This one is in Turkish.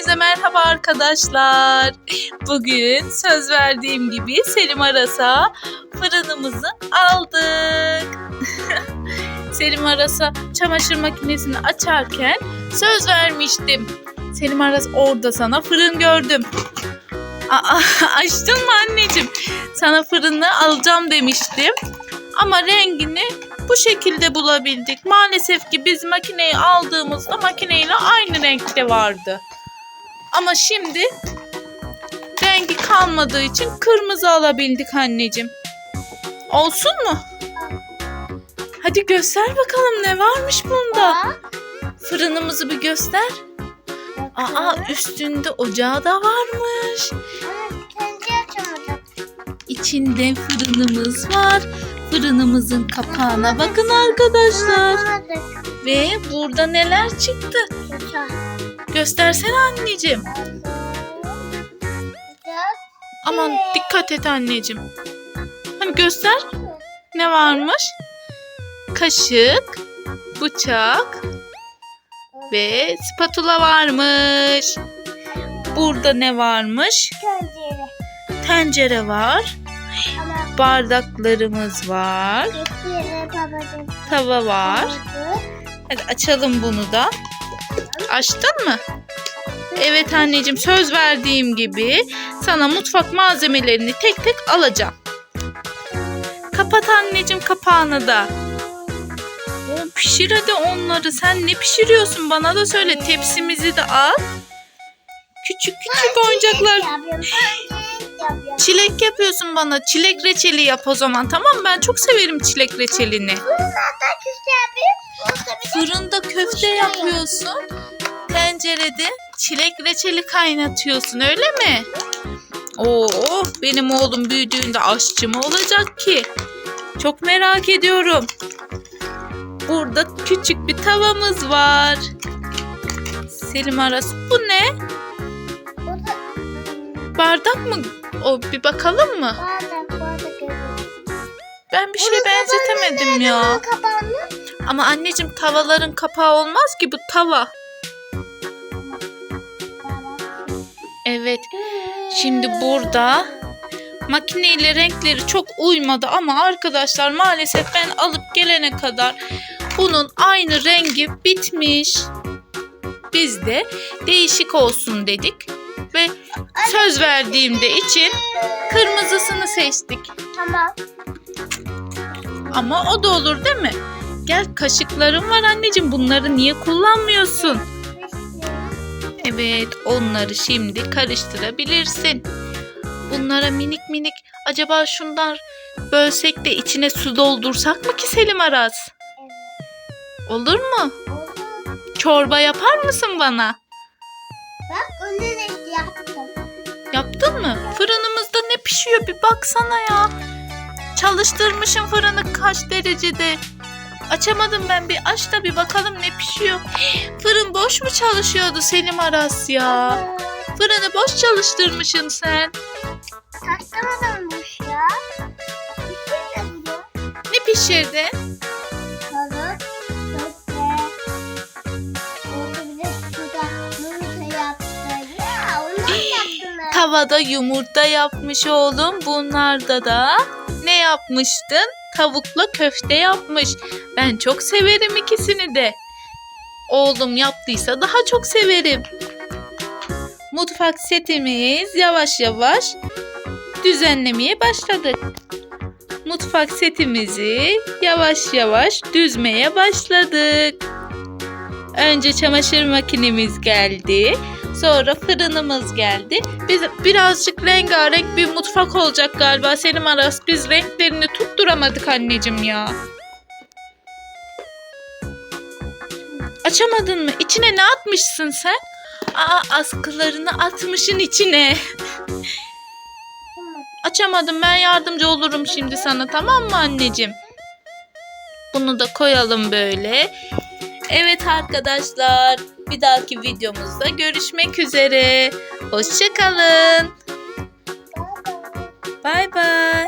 Hepinize merhaba arkadaşlar. Bugün söz verdiğim gibi Selim Aras'a fırınımızı aldık. Selim Aras'a çamaşır makinesini açarken söz vermiştim. Selim Aras orada sana fırın gördüm. Aa, açtın mı anneciğim? Sana fırını alacağım demiştim. Ama rengini bu şekilde bulabildik. Maalesef ki biz makineyi aldığımızda makineyle aynı renkte vardı. Ama şimdi rengi kalmadığı için kırmızı alabildik anneciğim. Olsun mu? Hadi göster bakalım ne varmış bunda. Fırınımızı bir göster. Aa üstünde ocağı da varmış. İçinde fırınımız var. Fırınımızın kapağına bakın arkadaşlar. Ve burada neler çıktı? Göstersene anneciğim. Aman dikkat et anneciğim. Hani göster. Ne varmış? Kaşık, bıçak ve spatula varmış. Burada ne varmış? Tencere var. Bardaklarımız var. Tava var. Hadi açalım bunu da. Açtın mı? Evet anneciğim söz verdiğim gibi sana mutfak malzemelerini tek tek alacağım. Kapat anneciğim kapağını da. O, pişir hadi onları. Sen ne pişiriyorsun bana da söyle. Tepsimizi de al. Küçük küçük oyuncaklar. Çilek yapıyorsun bana. Çilek reçeli yap o zaman tamam mı? Ben çok severim çilek reçelini. Fırında köfte yapıyorsun. Tencerede çilek reçeli kaynatıyorsun öyle mi? Oo, benim oğlum büyüdüğünde aşçı mı olacak ki? Çok merak ediyorum. Burada küçük bir tavamız var. Selim Aras bu ne? Bardak mı? O bir bakalım mı? Ben bir şey benzetemedim ya. Ama anneciğim tavaların kapağı olmaz ki bu tava. Evet. Şimdi burada makineyle renkleri çok uymadı ama arkadaşlar maalesef ben alıp gelene kadar bunun aynı rengi bitmiş. Biz de değişik olsun dedik ve söz verdiğimde için kırmızısını seçtik. Tamam. Ama o da olur değil mi? Gel kaşıklarım var anneciğim bunları niye kullanmıyorsun? Evet onları şimdi karıştırabilirsin. Bunlara minik minik acaba şundan bölsek de içine su doldursak mı ki Selim Aras? Olur mu? Çorba yapar mısın bana? Bak onu da yaptım. Yaptın mı? Fırınımızda ne pişiyor bir baksana ya. Çalıştırmışım fırını kaç derecede. Açamadım ben bir aç da bir bakalım ne pişiyor. Fırın boş mu çalışıyordu Selim Aras ya? Fırını boş çalıştırmışsın sen. Taşlamadanmış ya. Ne pişirdin? Tavada yumurta yapmış oğlum. Bunlarda da ne yapmıştın? Tavukla köfte yapmış. Ben çok severim ikisini de. Oğlum yaptıysa daha çok severim. Mutfak setimiz yavaş yavaş düzenlemeye başladık. Mutfak setimizi yavaş yavaş düzmeye başladık. Önce çamaşır makinemiz geldi. Sonra fırınımız geldi. Biz birazcık rengarenk bir mutfak olacak galiba. Selim Aras biz renklerini tutturamadık anneciğim ya. Açamadın mı? İçine ne atmışsın sen? Aa askılarını atmışın içine. Açamadım ben yardımcı olurum şimdi sana tamam mı anneciğim? Bunu da koyalım böyle. Evet arkadaşlar bir dahaki videomuzda görüşmek üzere. Hoşçakalın. Bay bay.